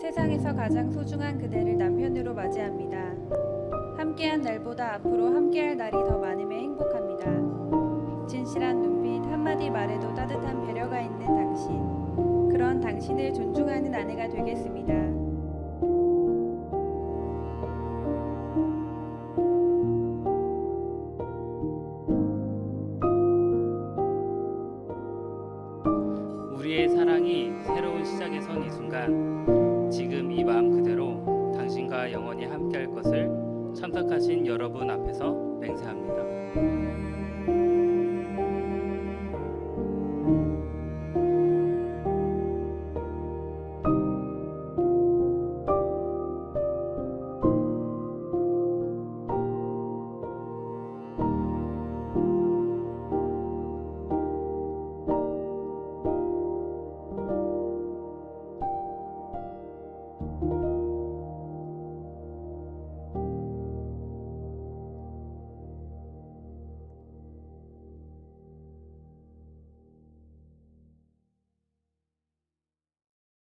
세상에서 가장 소중한 그대를 남편으로 맞이합니다. 함께한 날보다 앞으로 함께할 날이 더 많으면 행복합니다. 진실한 눈빛, 한마디 말에도 따뜻한 배려가 있는 당신. 그런 당신을 존중하는 아내가 되겠습니다. 우리의 사랑이 새로운 시작에 선 이 순간 영원히 함께할 것을 참석하신 여러분 앞에서 맹세합니다.